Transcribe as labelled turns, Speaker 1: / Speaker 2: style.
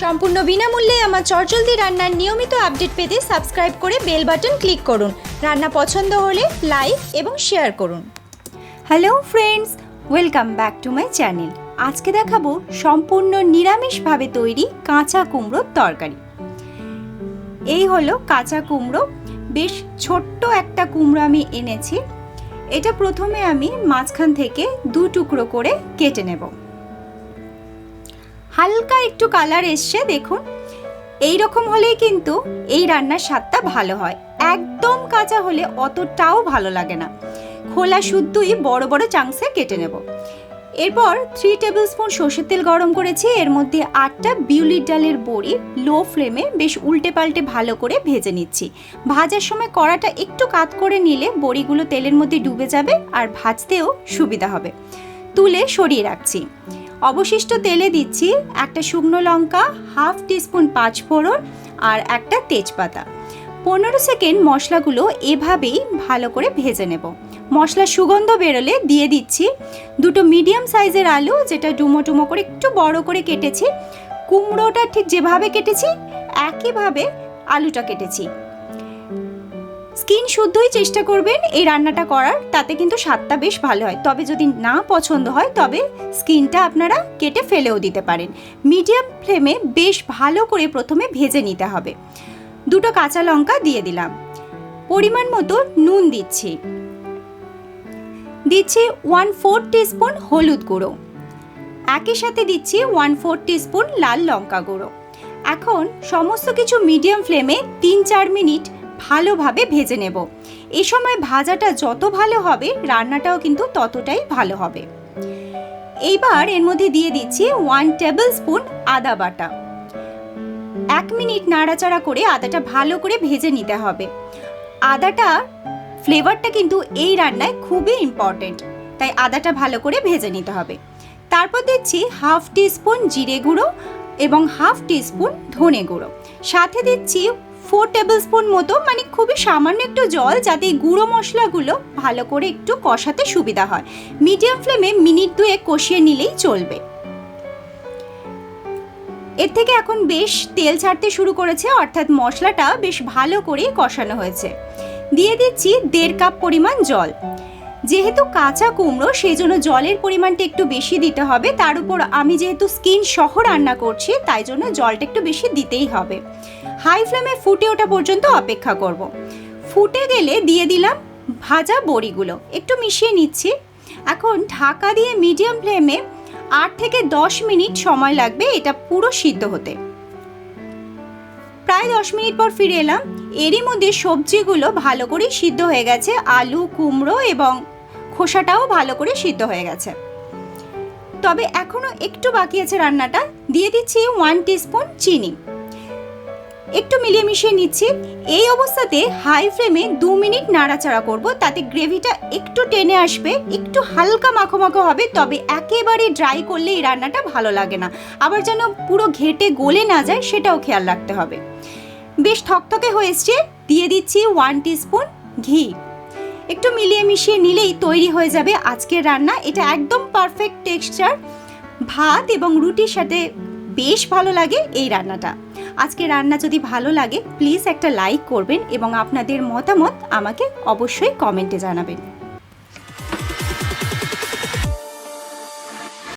Speaker 1: সম্পূর্ণ বিনামূল্যে আমার চটজলদি রান্নার নিয়মিত আপডেট পেতে সাবস্ক্রাইব করে বেল বাটন ক্লিক করুন। রান্না পছন্দ হলে লাইক এবং শেয়ার করুন।
Speaker 2: Hello friends, welcome back to my channel. আজকে দেখাবো সম্পূর্ণ নিরামিষভাবে তৈরি কাঁচা কুমড়োর তরকারি। এই হলো কাঁচা কুমড়ো। বেশ ছোট্ট একটা কুমড়ো আমি এনেছি। এটা প্রথমে আমি মাঝখান থেকে দু টুকরো করে কেটে নেব। হালকা একটু কালার এসছে, দেখুন। এই রকম হলেই কিন্তু এই রান্নার স্বাদটা ভালো হয়। একদম কাঁচা হলে অতটাও ভালো লাগে না। খোলা শুদ্ধই বড় বড় চাংসে কেটে নেব। এরপর থ্রি টেবিল স্পুন সর্ষের তেল গরম করেছি। এর মধ্যে আটটা বিউলির ডালের বড়ি লো ফ্লেমে বেশ উল্টে পাল্টে ভালো করে ভেজে নিচ্ছি। ভাজার সময় কড়াটা একটু কাত করে নিলে বড়িগুলো তেলের মধ্যে ডুবে যাবে আর ভাজতেও সুবিধা হবে। তুলে সরিয়ে রাখছি। অবশিষ্ট তেলে দিচ্ছি একটা শুকনো লঙ্কা, হাফ টিস্পুন পাঁচফোড়ন আর একটা তেজপাতা। পনেরো সেকেন্ড মশলাগুলো এভাবেই ভালো করে ভেজে নেব। মশলা সুগন্ধ বেরোলে দিয়ে দিচ্ছি দুটো মিডিয়াম সাইজের আলু, যেটা ডুমো টুমো করে একটু বড় করে কেটেছি। কুমড়োটা ঠিক যেভাবে কেটেছি, একইভাবে আলুটা কেটেছি। স্কিন শুদ্ধই চেষ্টা করবেন এই রান্নাটা করার, তাতে কিন্তু স্বাদটা বেশ ভালো হয়। তবে যদি না পছন্দ হয়, তবে স্কিনটা আপনারা কেটে ফেলেও দিতে পারেন। মিডিয়াম ফ্লেমে বেশ ভালো করে প্রথমে ভেজে নিতে হবে। দুটো কাঁচা লঙ্কা দিয়ে দিলাম। পরিমাণ মতো নুন দিচ্ছি। দিচ্ছি ওয়ান ফোর টিস্পুন হলুদ গুঁড়ো। একই সাথে দিচ্ছি ওয়ান ফোর টিস্পুন লাল লঙ্কা গুঁড়ো। এখন সমস্ত কিছু মিডিয়াম ফ্লেমে তিন চার মিনিট ভালোভাবে ভেজে নেব। এ সময় ভাজাটা যত ভালো হবে, রান্নাটাও কিন্তু ততটাই ভালো হবে। এইবার এর মধ্যে দিয়ে দিচ্ছি ওয়ান টেবিল স্পুন আদা বাটা। এক মিনিট নাড়াচাড়া করে আদাটা ভালো করে ভেজে নিতে হবে। আদাটা, ফ্লেভারটা কিন্তু এই রান্নায় খুবই ইম্পর্টেন্ট তাই আদাটা ভালো করে ভেজে নিতে হবে। তারপর দিচ্ছি হাফ টিস্পুন জিরে গুঁড়ো এবং হাফ টিস্পুন ধনে গুঁড়ো। সাথে দিচ্ছি ফোর টেবিল স্পুন মতো মানে খুবই সামান্য একটু জল, যাতে গুঁড়ো মশলাগুলো ভালো করে একটু কষাতে সুবিধা হয়। মিডিয়াম ফ্লেমে মিনিট দুয়ে কষিয়ে নিলেই চলবে। এর থেকে এখন বেশ তেল ছাড়তে শুরু করেছে, অর্থাৎ মশলাটা বেশ ভালো করে কষানো হয়েছে। দিয়ে দিচ্ছি দেড় কাপ পরিমাণ জল। যেহেতু কাঁচা কুমড়ো সেই জন্য জলের পরিমাণটা একটু বেশি দিতে হবে। তার উপর আমি যেহেতু স্কিন সহ রান্না করছি, তাই জন্য জলটা একটু বেশি দিতেই হবে। হাই ফ্লেমে ফুটে ওঠা পর্যন্ত অপেক্ষা করব। ফুটে গেলে দিয়ে দিলাম ভাজা বড়িগুলো। একটু মিশিয়ে নিচ্ছি। এখন ঢাকা দিয়ে মিডিয়াম ফ্লেমে আট থেকে দশ মিনিট সময় লাগবে এটা পুরো সিদ্ধ হতে। প্রায় দশ মিনিট পর ফিরে এলাম। এরই মধ্যে সবজিগুলো ভালো করে সিদ্ধ হয়ে গেছে। আলু, কুমড়ো এবং খোসাটাও ভালো করে সিদ্ধ হয়ে গেছে। তবে এখনও একটু বাকি আছে রান্নাটা। দিয়ে দিচ্ছি ওয়ান টিস্পুন চিনি। একটু মিলিয়ে মিশিয়ে নিচ্ছি। এই অবস্থাতে হাই ফ্লেমে দু মিনিট নাড়াচাড়া করব, তাতে গ্রেভিটা একটু টেনে আসবে, একটু হালকা মাখো মাখো হবে, তবে একেবারে ড্রাই করলে এই রান্নাটা ভালো লাগে না। আবার যেন পুরো ঘেটে গলে না যায়, সেটাও খেয়াল রাখতে হবে। বেশ থকথকে হয়েছে দিয়ে দিচ্ছি ওয়ান টিস্পুন ঘি। একটু মিলিয়ে মিশিয়ে নিলেই তৈরি হয়ে যাবে আজকের রান্না। এটা একদম পারফেক্ট টেক্সচার ভাত এবং রুটির সাথে বেশ ভালো লাগে এই রান্নাটা। আজকে রান্না যদি ভালো লাগে প্লিজ একটা লাইক করবেন এবং আপনাদের মতামত আমাকে অবশ্যই কমেন্টে জানাবেন।